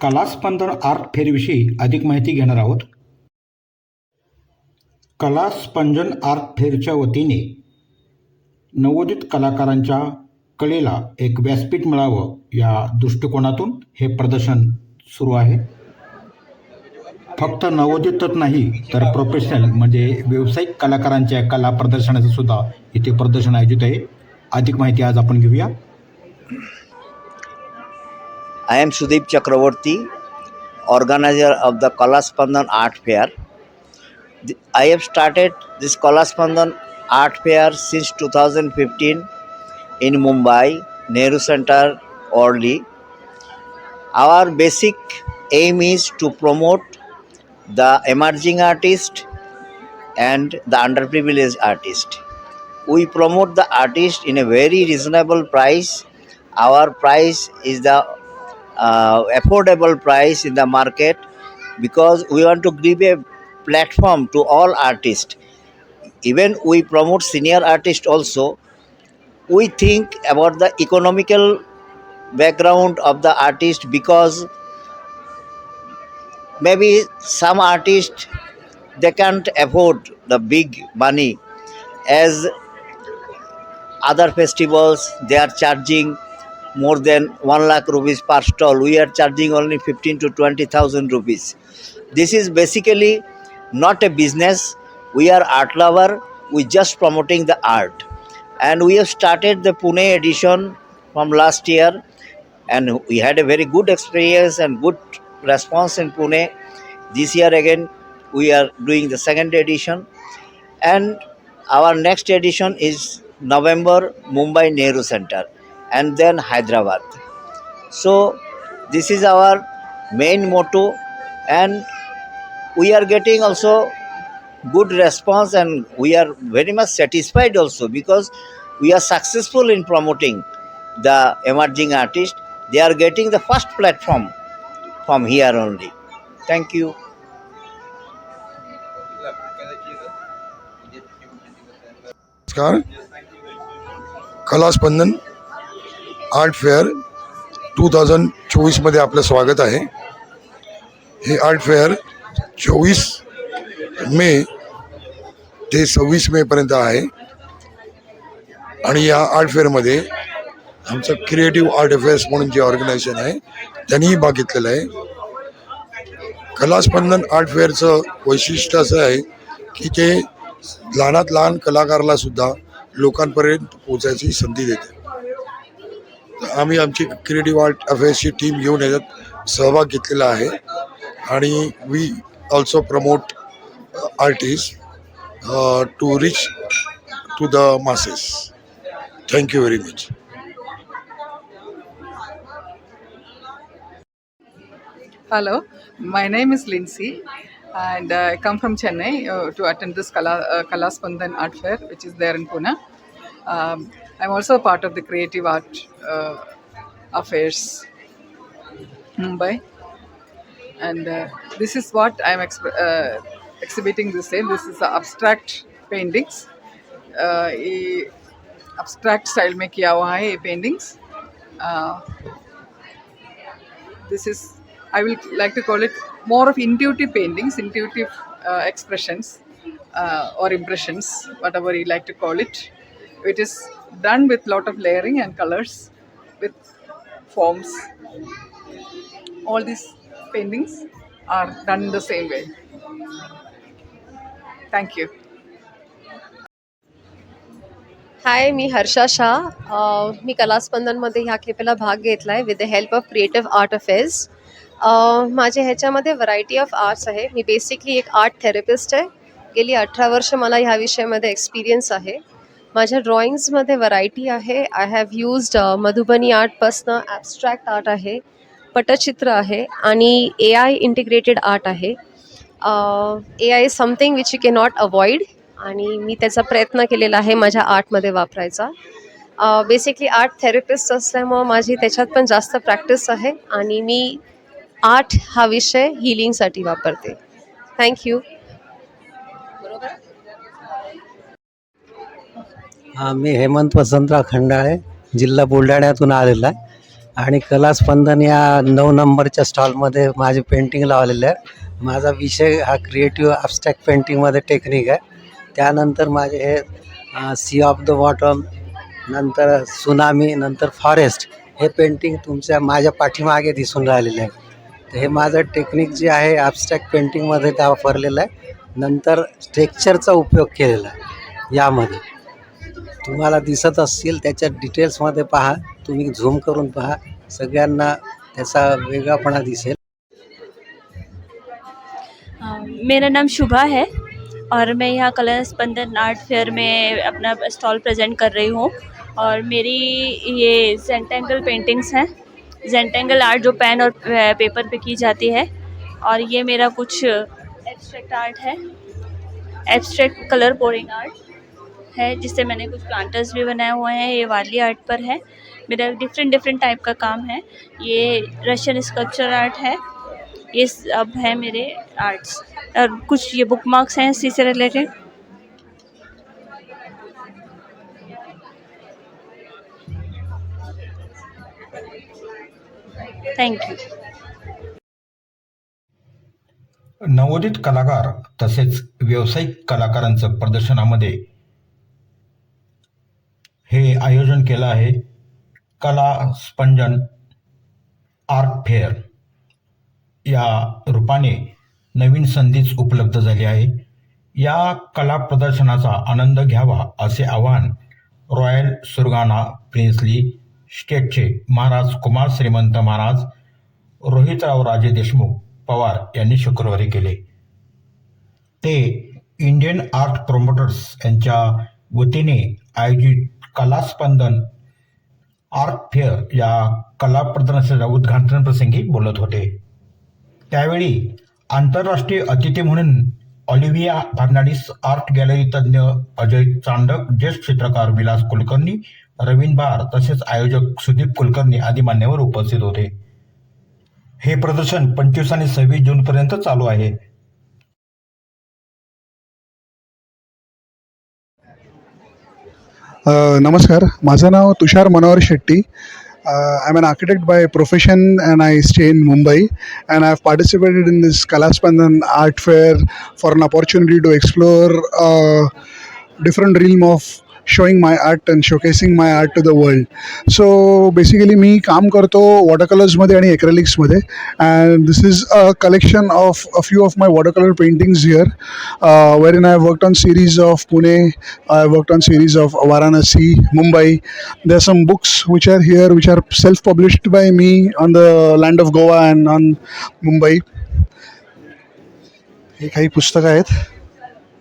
कलास्पंदन art फेरीविषयी अधिक माहिती घेणार आहोत. कलास्पंदन आर्ट फेअरच्या वतीने नवोदित कलाकारांच्या कलेला एक व्यासपीठ मिळावं या दृष्टिकोनातून हे प्रदर्शन सुरू आहे. फक्त नवोदितच नाही तर प्रोफेशनल म्हणजे व्यावसायिक कलाकारांच्या कला प्रदर्शनाचं सुद्धा इथे प्रदर्शन आयोजित आहे. अधिक माहिती आज आपण घेऊया. I am Sudeep Chakravarti, organizer of the Kalaspandan Art Fair. I have started this Kalaspandan Art Fair since 2015 in Mumbai, Nehru Center, Orly. Our basic aim is to promote the emerging artist and the underprivileged artist. We promote the artist in a very reasonable price. Our price is the uh, affordable price in the market because we want to give a platform to all artists. Even we promote senior artists also we think about the economical background of the artist because maybe some artists they can't afford the big money as other festivals they are charging more than 1 lakh rupees per stall. We are charging only 15 to 20000 rupees. This is basically not a business. We are art lover. We just promoting the art. And we have started the pune edition from last year. And we had a very good experience and good response in pune. This year again we are doing the second edition. And our next edition is november mumbai nehru center and then hyderabad so this is our main motto and we are getting also good response and we are very much satisfied also because we are successful in promoting the emerging artist they are getting the first platform from here only thank you नमस्कार कलास्पंदन art fair two thousand चोवीसमध्ये आपलं स्वागत आहे. हे art fair चोवीस मे ते सव्वीस मेपर्यंत आहे. आणि या आर्ट फेअरमध्ये आमचं क्रिएटिव्ह आर्ट अफेअर्स म्हणून जे ऑर्गनायझेशन आहे त्यांनीही भाग घेतलेला आहे. कलास्पंदन आर्ट फेअरचं वैशिष्ट्य असं आहे की ते लहानात लहान कलाकाराला सुद्धा लोकांपर्यंत पोचायची संधी देते. आम्ही आमची क्रिएटिव वाट अफेअर्सची टीम घेऊन याच्यात सहभाग घेतलेला आहे. आणि we also promote artist to reach to the masses thank you very much hello my name is Lincy and I come from Chennai to attend this Kala Kalaspandan art fair which is there in Pune I'm also a part of the Creative Art uh, Affairs Mumbai, and uh, this is what I'm exp- uh, exhibiting this day. This is the abstract paintings. Uh, ये abstract style में किया हुआ है ये paintings. Uh, this is i will like to call it more of intuitive paintings intuitive uh, expressions uh, or impressions whatever you like to call it it is done with lot of layering and colors with forms. All these paintings are done the same way. Thank you. Hi मी हर्षा शाह. मी कलास्पंदनमध्ये ह्या खेपेला भाग घेतला आहे with the help of creative art affairs माझे ह्याच्यामध्ये variety of arts आहे. मी बेसिकली एक आर्ट थेरपिस्ट आहे. गेली अठरा वर्ष मला ह्या विषयामध्ये एक्सपिरियन्स आहे. माझ्या ड्रॉइंग्समध्ये व्हरायटी आहे. आय हॅव यूज्ड मधुबनी आर्टपासनं ॲबस्ट्रॅक्ट आर्ट आहे पटचित्र आहे आणि ए आय इंटिग्रेटेड आर्ट आहे. A I is something which you can not avoid आणि मी त्याचा प्रयत्न केलेला आहे माझ्या आर्टमध्ये वापरायचा. बेसिकली आर्ट थेरपिस्ट असल्यामुळं माझी त्याच्यात पण जास्त प्रॅक्टिस आहे आणि मी आर्ट हा विषय हिलिंगसाठी वापरते. थँक्यू मी हेमंत वसंतराव खंडाळे जिल्हा बुलढाण्यातून आलेला आहे. आणि कलास्पंदन या नऊ नंबरच्या स्टॉलमध्ये माझे पेंटिंग लावलेले आहे. माझा विषय हा क्रिएटिव्ह ॲबस्ट्रॅक्ट पेंटिंगमध्ये टेक्निक आहे. त्यानंतर माझे हे सी ऑफ द बॉटम नंतर सुनामी नंतर फॉरेस्ट हे पेंटिंग तुमच्या माझ्या पाठीमागे दिसून राहिलेले आहे. तर हे माझं टेक्निक जे आहे ॲबस्ट्रॅक्ट पेंटिंगमध्ये त्या वापरलेलं आहे. नंतर स्ट्रेक्चरचा उपयोग केलेला आहे यामध्ये. तुम्हाला दिसत असतील, त्याच्या डिटेल्समध्ये पहा. तुम्ही झूम करून पहा. सगळ्यांना त्याचा वेगळापणा दिसेल. मेरा नाम शुभा है और मैं यहाँ कला स्पंदन आर्ट फेयर में अपना स्टॉल प्रेजेंट कर रही हूँ। और मेरी ये जेंटेंगल पेंटिंग्स हैं। जेंटेंगल आर्ट जो पेन और पेपर पे की जाती है। और ये मेरा कुछ एब्स्ट्रैक्ट आर्ट है। एब्स्ट्रैक्ट कलर पोरिंग आर्ट है, जिससे मैंने कुछ प्लांटर्स भी बनाए हुए हैं, ये वाली आर्ट पर है। मेरा डिफरेंट डिफरेंट टाइप का काम है। ये रशियन स्कल्पचर आर्ट है। ये सब है मेरे आर्ट्स और कुछ ये बुक मार्क्स हैं इसी से रिलेटेड थैंक यू नवोदित कलाकार तसेच व्यावसायिक कलाकारांचं प्रदर्शनामध्ये हे आयोजन केलं आहे कला स्पंजन आर्ट फेअर. या रूपाने नवीन संधीच उपलब्ध झाली आहे. या कला प्रदर्शनाचा आनंद घ्यावा असे आवाहन रॉयल सुरगाणा प्रिन्सली स्टेटचे महाराज कुमार श्रीमंत महाराज रोहितराव राजे देशमुख पवार यांनी शुक्रवारी केले. ते इंडियन आर्ट प्रोमोटर्स यांच्या वतीने आयोजित कलास्पंदन आर्ट फेअर या कला प्रदर्शनाच्या उद्घाटन प्रसंगी बोलत होते. त्यावेळी आंतरराष्ट्रीय अतिथी म्हणून ऑलिव्हिया फर्नांडिस आर्ट गॅलरी तज्ज्ञ अजय चांडक ज्येष्ठ चित्रकार विलास कुलकर्णी रवीन बार तसेच आयोजक सुदीप कुलकर्णी आदी मान्यवर उपस्थित होते. हे प्रदर्शन पंचवीस आणि सव्वीस जून पर्यंत चालू आहे. नमस्कार माझं नाव Tushar Manohar Shetty I am an architect by profession and I stay in Mumbai and I have participated in this Kalaspandan art fair for an opportunity to explore uh, different realm of showing my art and showcasing my art to the world. So basically मी काम करतो water कलर्समध्ये आणि ॲक्रेलिक्समध्ये and this is a collection of a few of my water colour paintings here wherein I have worked on series of Pune, I have worked on series of Varanasi, Mumbai. There are some books which are here which are self-published by me on the land of Goa and on Mumbai. हे काही पुस्तकं आहेत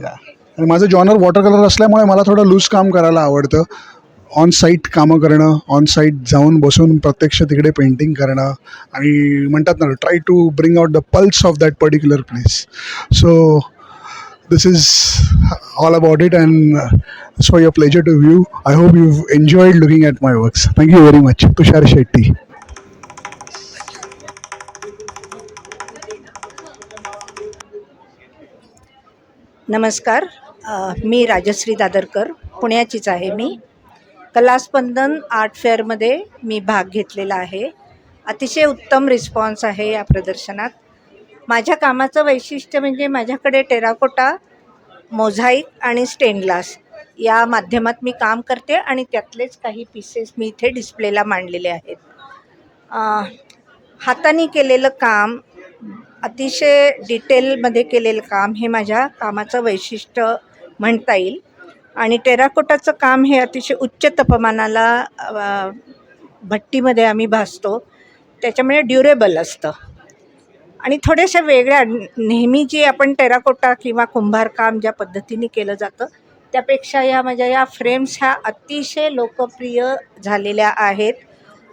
या आणि माझं genre watercolour असल्यामुळे मला थोडं लूज काम करायला आवडतं. ऑन साईट कामं करणं ऑन साईट जाऊन बसून प्रत्यक्ष तिकडे पेंटिंग करणं आणि म्हणतात ना try to bring out the pulse of that particular place so this is all about it and so it's pleasure to pleasure I view. You hope looking enjoyed my works thank you very much Tushar Shetty नमस्कार. मी राजश्री दादरकर पुण्याचीच आहे मी. कलास्पंदन art फेअरमध्ये मी भाग घेतलेला आहे. अतिशय उत्तम response आहे या प्रदर्शनात. माझ्या कामाचं वैशिष्ट्य म्हणजे माझ्याकडे टेराकोटा मोझाईक आणि स्टेनग्लास या माध्यमात मी काम करते आणि त्यातलेच काही पीसेस मी इथे डिस्प्लेला मांडलेले आहेत. हाताने केलेलं काम अतिशय डिटेलमध्ये केलेलं काम हे माझ्या कामाचं वैशिष्ट्य म्हणता येईल. आणि टेराकोटाचं काम हे अतिशय उच्च तापमानाला भट्टीमध्ये आम्ही भासतो. त्याच्यामुळे ड्युरेबल असतं. आणि थोड्याशा वेगळ्या नेहमी जी आपण टेराकोटा किंवा कुंभारकाम ज्या पद्धतीने केलं जातं त्यापेक्षा या माझ्या या फ्रेम्स ह्या अतिशय लोकप्रिय झालेल्या आहेत.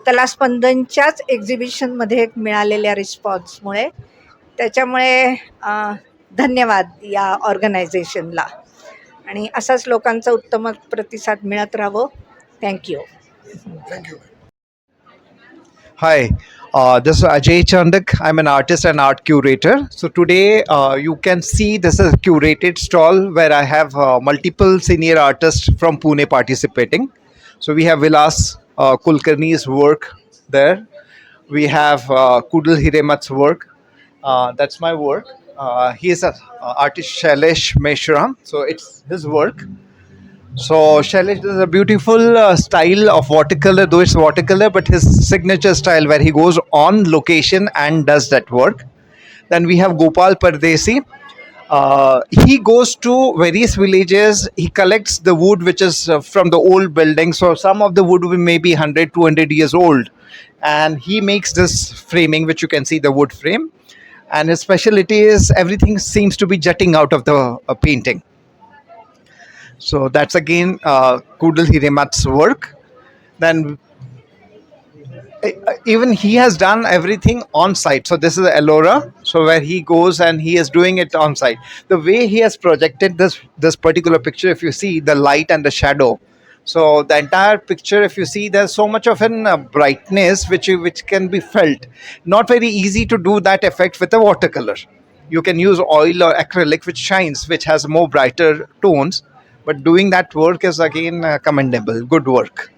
कलास्पंदनच्याच एक्झिबिशनमध्ये मिळालेल्या रिस्पॉन्समुळे त्याच्यामुळे धन्यवाद या ऑर्गनायझेशनला आणि असाच लोकांचा उत्तम प्रतिसाद मिळत राहावं thank you thank you Hi, uh, this is Ajay Chandak. I'm an artist and art curator. So today uh, you can see this is a curated stall where I have uh, multiple senior artists from Pune participating. So we have Vilas uh, Kulkarni's work there. We have uh, Kudal Hiremat's work. Uh, that's my work. Uh, he is an artist Shailesh Meshram. So it's his work. So Shailesh does a beautiful uh, style of watercolor, though it's watercolor, but his signature style where he goes on location and does that work. Then we have Gopal Pardesi. Uh, he goes to various villages. He collects the wood which is uh, from the old buildings. So some of the wood will maybe 100, 200 years old. And he makes this framing, which you can see the wood frame. And his specialty is everything seems to be jutting out of the uh, painting. So that's again uh, Kudal Hiremat's work. Then uh, even he has done everything on site. So this is Elora. So where he goes and he is doing it on site. The way he has projected this this particular picture, if you see the light and the shadow. So the entire picture, if you see, there's so much of an uh, brightness which which can be felt. Not very easy to do that effect with a watercolor. You can use oil or acrylic, which shines, which has more brighter tones. But doing that work is again uh, commendable. Good work.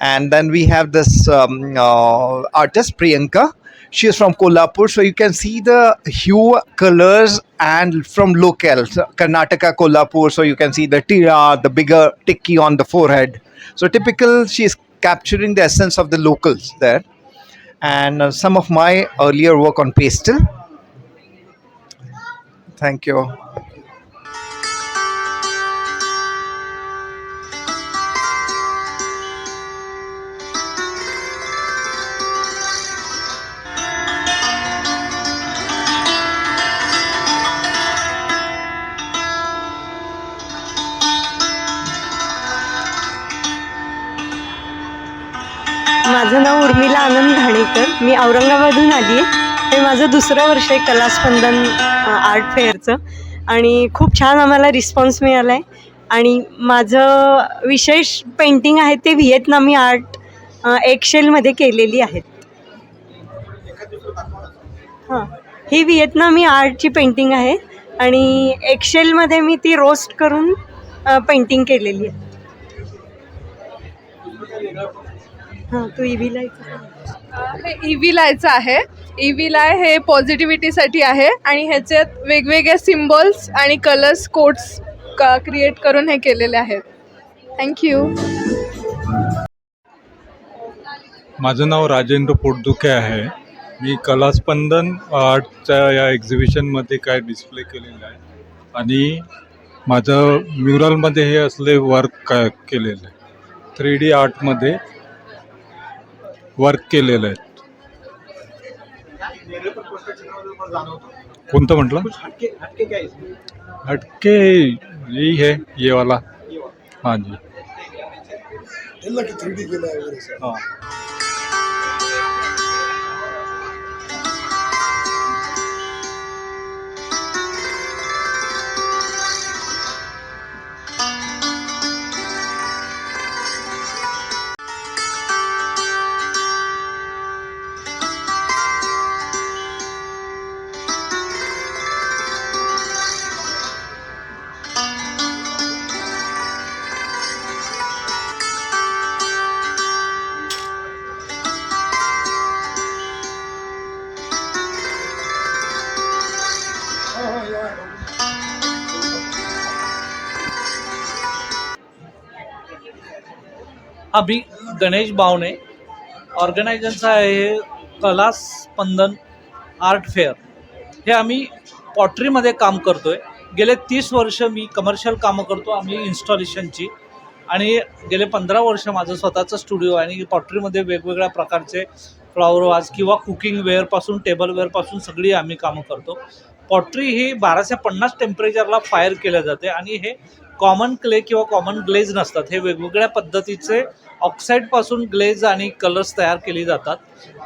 And then we have this um, uh, artist Priyanka. She is from Kolhapur, so you can see the hue, colors, and from local so Karnataka, Kolhapur. So you can see the tira, the bigger tikki on the forehead. So typical, she is capturing the essence of the locals there. And uh, some of my earlier work on pastel. Thank you. माझं नाव उर्मिला आनंद घाणेकर मी औरंगाबादहून आली आहे. हे माझं दुसरं वर्ष आहे कलास्पंदन art फेअरचं. आणि खूप छान आम्हाला रिस्पॉन्स मिळाला आहे आणि माझं विशेष पेंटिंग आहे ते व्हिएतनामी आर्ट एक्शेलमध्ये एक्सेलमध्ये केलेली आहेत हां. ही व्हिएतनामी आर्टची पेंटिंग आहे. आणि एक्सेलमध्ये मी ती रोस्ट करून पेंटिंग केलेली आहे. हां तू लाईक हे ईव्ही लायचं आहे. ईव्ही लाय हे पॉझिटिव्हिटीसाठी आहे आणि ह्याच्यात वेगवेगळे सिम्बॉल्स आणि कलर्स कोड्स क क्रिएट करून हे केलेले आहेत. थँक्यू माझं नाव राजेंद्र पोटदुखे आहे. मी कलास्पंदन आर्टच्या या एक्झिबिशनमध्ये काय डिस्प्ले केलेलं आहे आणि माझं म्युरलमध्ये हे असले वर्क काय केलेलं आहे. थ्री डी आर्टमध्ये वर्क केलेलं आहे. कोणतं म्हटलं? हटके यही है ये वाला. हाँ जी. हाँ. अभी गणेश भावने ऑर्गनायझरचा आहे कला स्पंदन आर्ट फेअर. हे आम्ही पॉटरीमध्ये काम करतो आहे गेले तीस वर्ष मी कमर्शियल कामं करतो आम्ही इन्स्टॉलेशनची आणि गेले पंधरा वर्ष माझं स्वतःचं स्टुडिओ आहे आणि पॉटरीमध्ये वेगवेगळ्या प्रकारचे फ्लॉवर वाज किंवा कुकिंग वेअरपासून टेबलवेअरपासून सगळी आम्ही कामं करतो. पॉटरी ही बाराशे पन्नास टेम्परेचरला फायर केल्या जाते आणि हे कॉमन क्ले किंवा कॉमन ग्लेज नसतात. हे वेगवेगळ्या पद्धतीचे ऑक्साईडपासून ग्लेज आणि कलर्स तयार केली जातात.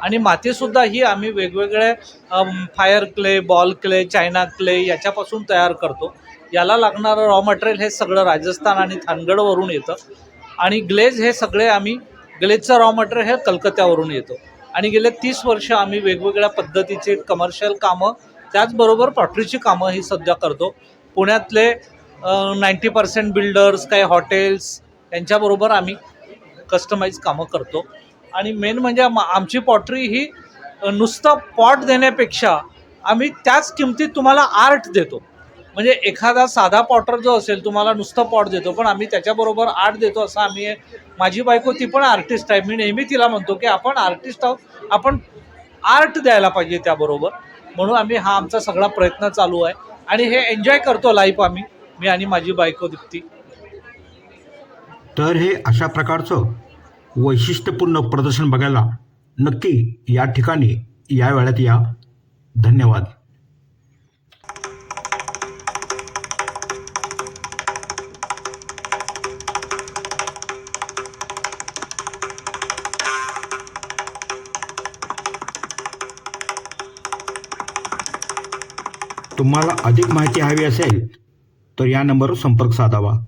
आणि मातीसुद्धा ही आम्ही वेगवेगळ्या fire clay ball clay china clay याच्यापासून तयार करतो. याला लागणारं रॉ मटेरियल हे सगळं राजस्थान आणि थानगडवरून येतं. आणि ग्लेज हे सगळे आम्ही ग्लेजचं रॉ मटेरियल हे कलकत्त्यावरून येतो. आणि गेले तीस वर्ष आम्ही वेगवेगळ्या पद्धतीचे कमर्शियल कामं त्याचबरोबर पॉटरीची कामं ही सध्या करतो. पुण्यातले नाईंटी पर्सेंट बिल्डर्स काही हॉटेल्स यांच्याबरोबर आम्ही कस्टमाइज कामं करतो. आणि मेन म्हणजे आमची पॉटरी ही नुसतं पॉट देण्यापेक्षा आम्ही त्याच किमतीत तुम्हाला आर्ट देतो. म्हणजे एखादा साधा पॉटर जो असेल तुम्हाला नुसतं पॉट देतो पण आम्ही त्याच्याबरोबर आर्ट देतो असं आम्ही माझी बायको ती पण आर्टिस्ट आहे. मी नेहमी तिला म्हणतो की आपण आर्टिस्ट आहोत आपण आर्ट द्यायला पाहिजे त्याबरोबर. म्हणून आम्ही हा आमचा सगळा प्रयत्न चालू आहे. आणि हे एन्जॉय करतो लाईफ आम्ही. मी आणि माझी बायको दिप्ती. तर हे अशा प्रकारचं वैशिष्ट्यपूर्ण प्रदर्शन बघायला नक्की या ठिकाणी या वेळात या. धन्यवाद. तुम्हाला अधिक माहिती हवी असेल तर या नंबरवर संपर्क साधावा.